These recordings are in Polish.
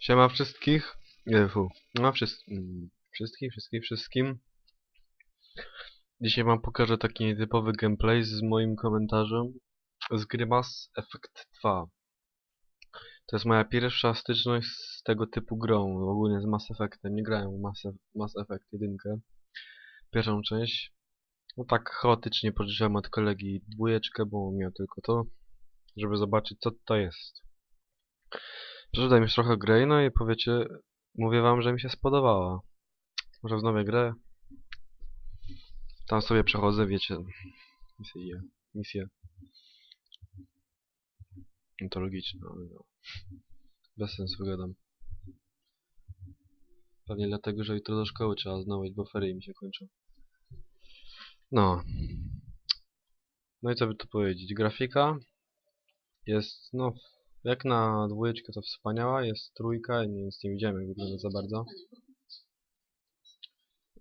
Siema wszystkich. Nie, fu. No wszystkim. Wszystkich, wszystkich, wszystkim. Dzisiaj wam pokażę taki nietypowy gameplay z moim komentarzem z gry Effect 2. To jest moja pierwsza styczność z tego typu grą, ogólnie z Mass Effectem. Nie grałem w Mass, Mass Effect 1. Pierwszą część. No tak chaotycznie pożyczyłem od kolegi dwójeczkę, bo miał tylko to, żeby zobaczyć co to jest. Przeczytam już trochę grę, no i powiecie, mówię wam, że mi się spodobała. Może wznowię grę. Tam sobie przechodzę, wiecie, misje, misje. Mitologiczne, ale no. Bez sensu gadam. Pewnie dlatego, że jutro do szkoły trzeba znowu bo ferie mi się kończą. No. No i co by tu powiedzieć? Grafika jest, no, jak na dwójeczkę to wspaniała, jest trójka, nic nie widziałem jak wygląda za bardzo.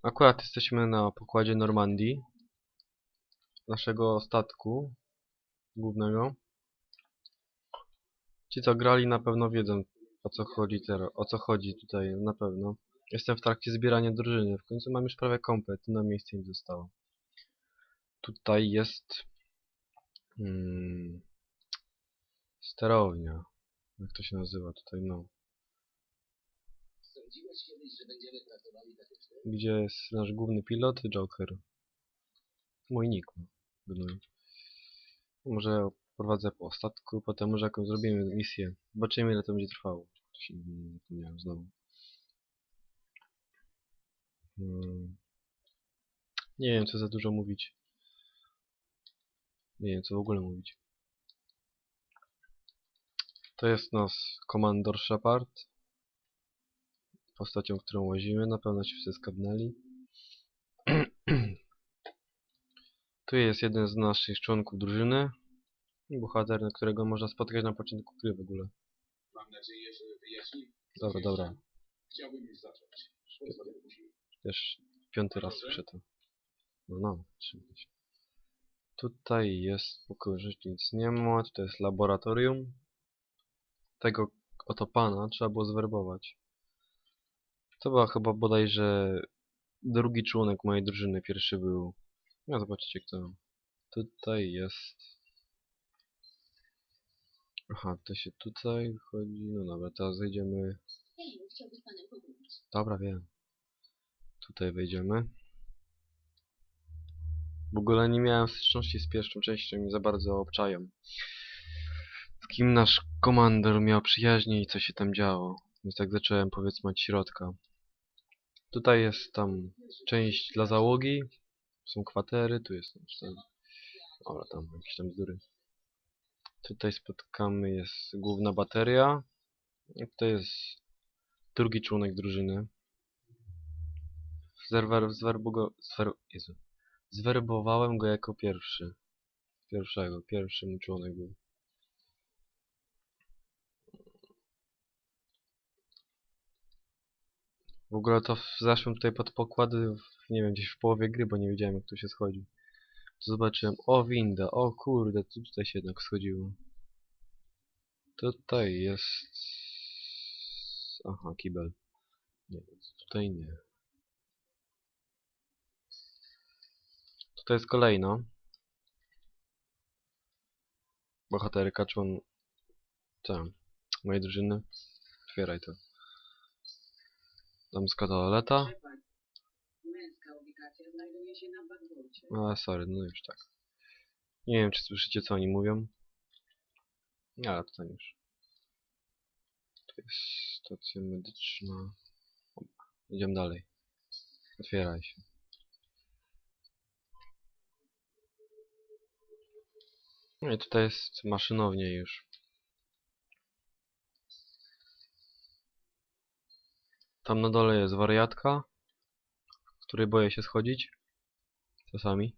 Akurat jesteśmy na pokładzie Normandii. Naszego statku głównego. Ci co grali na pewno wiedzą o co chodzi teraz, o co chodzi tutaj na pewno. Jestem w trakcie zbierania drużyny. W końcu mam już prawie komplet, na miejsce mi zostało. Tutaj jest hmm, sterownia. Jak to się nazywa tutaj, no. Sądziłeś kiedyś, że będziemy pracowali? Gdzie jest nasz główny pilot, Joker. Mój nick. gnój. Może prowadzę po statku, potem może jakąś zrobimy misję. Zobaczymy ile to będzie trwało. To się nie zapomniałem znowu. Hmm. Nie wiem co za dużo mówić. Nie wiem co w ogóle mówić. To jest nasz komandor Shepard. Postacią, którą łazimy. Na pewno się wszyscy skapnęli. tu jest jeden z naszych członków drużyny. Bohater, na którego można spotkać na początku gry w ogóle. Mam nadzieję, że wyjaśnimy. Dobra, dobra. Chciałbym już zacząć. Też piąty raz słyszę to. No, no, trzymaj się. Tutaj jest pokój, że nic nie ma. Tutaj jest laboratorium. Tego oto pana trzeba było zwerbować. To była chyba bodajże drugi członek mojej drużyny. Pierwszy był... No zobaczycie kto. Tutaj jest... Aha, to się tutaj chodzi. No dobra, teraz zejdziemy... Dobra, wiem. Tutaj wejdziemy. W ogóle nie miałem styczności z pierwszą częścią i za bardzo obczają. Z kim nasz komandor miał przyjaźnie i co się tam działo. Więc tak zacząłem powiedzmy od środka. Tutaj jest tam część dla załogi. Są kwatery, tu jest ten... Dobra, tam jakieś tam bzdury. Tutaj spotkamy, jest główna bateria. I to jest drugi członek drużyny. Zerwer, zwerbu go, zwer, Jezu. Zwerbowałem go jako pierwszy. Pierwszego, pierwszy członek był. W ogóle to zaszłem tutaj pod pokłady, w, nie wiem, gdzieś w połowie gry, bo nie wiedziałem jak tu się schodzi. Zobaczyłem, o winda, o kurde, tu tutaj się jednak schodziło. Tutaj jest... Aha, kibel. Nie, tutaj nie. Tutaj jest kolejna. Bohaterka, człon... Tam. Mojej drużyny. Otwieraj to. Damska toaleta. Shepard, męska ubikacja znajduje się na bagwocie. A, sorry, no już tak. Nie wiem, czy słyszycie, co oni mówią. Ale to tam już. To jest stacja medyczna. Idziemy dalej. Otwieraj się. No i tutaj jest maszynownia już. Tam na dole jest wariatka, której boję się schodzić. Czasami.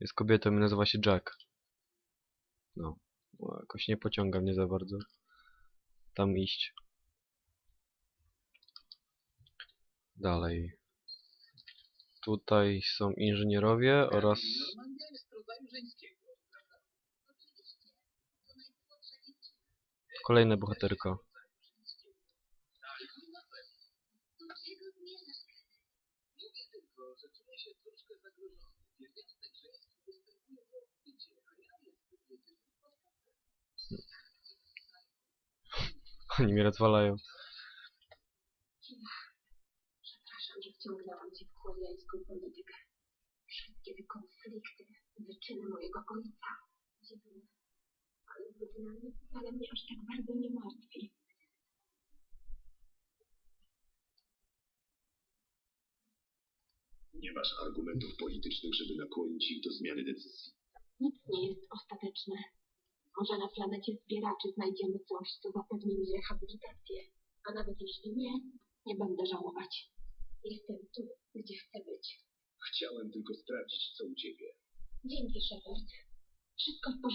Jest kobietą i nazywa się Jack. No. no jakoś nie pociąga mnie za bardzo. Tam iść. Dalej. Tutaj są inżynierowie oraz... Kolejna bohaterka. się troszkę zagrożony. Pierwiastek Grzeński występuje całkowicie, a ja jestem jedynym podkastem. Oni mnie rozwalają. Przepraszam, że wciągnęłam cię w chłopiańską politykę. Wszystkie te konflikty, wyczyny mojego ojca. Dziwne. Ale wygnanie wcale mnie aż tak bardzo nie martwi. Nie masz argumentów politycznych, żeby nakłonić ich do zmiany decyzji. Nic nie jest ostateczne. Może na planecie zbieraczy znajdziemy coś, co zapewni mi rehabilitację. A nawet jeśli nie, nie będę żałować. Jestem tu, gdzie chcę być. Chciałem tylko sprawdzić, co u ciebie. Dzięki, Shepard. Wszystko w porządku.